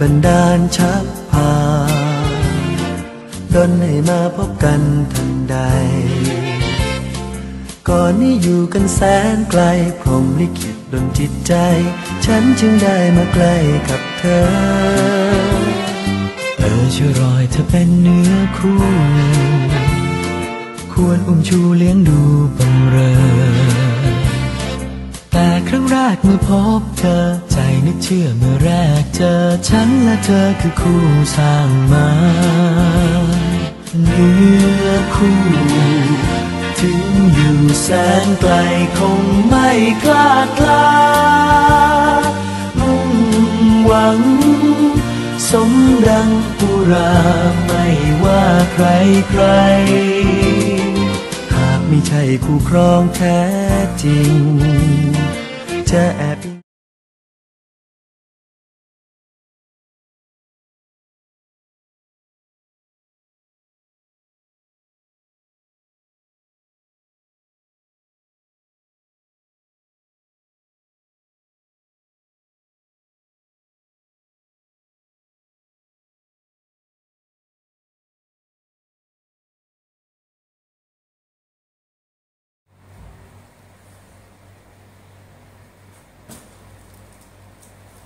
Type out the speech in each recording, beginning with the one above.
บันดาลชักพาดนให้มาพบกันทันใด ก่อนนี้อยู่กันแสนไกลพรมลิขิตดนจิตใจ ฉันจึงได้มาใกล้กับเธอ เออช่วยรอยเธอเป็นเนื้อคู่ ควรอุ้มชูเลี้ยงดูบังเรอ แรกเมื่อพบเธอ ใจนึกเชื่อเมื่อแรกเจอ ฉันและเธอคือคู่สร้างมาเนื้อคู่ ถึงอยู่แสนไกลคงไม่กล้ากล้ามุ่งหวัง สมดังปุราไม่ว่าใครใครหากไม่ใช่คู่ครองแท้จริง จะแอบ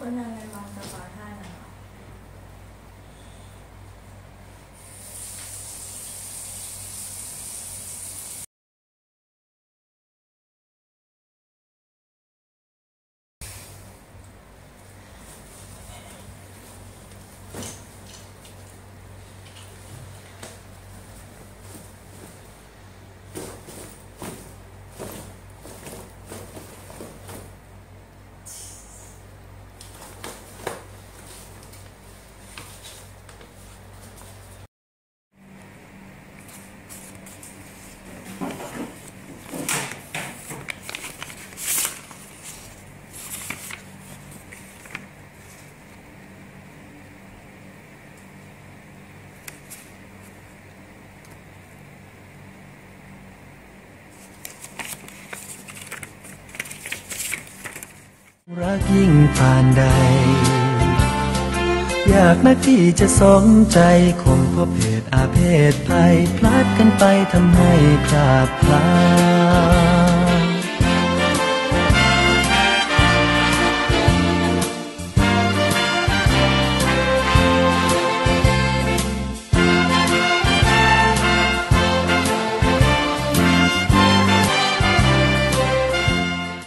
อิงคนอะไร รักยิ่งผ่านใด อยากนักที่จะสมใจคงพราะเพศอาเพศภัยพลัดกันไปทำให้พลาดพลาด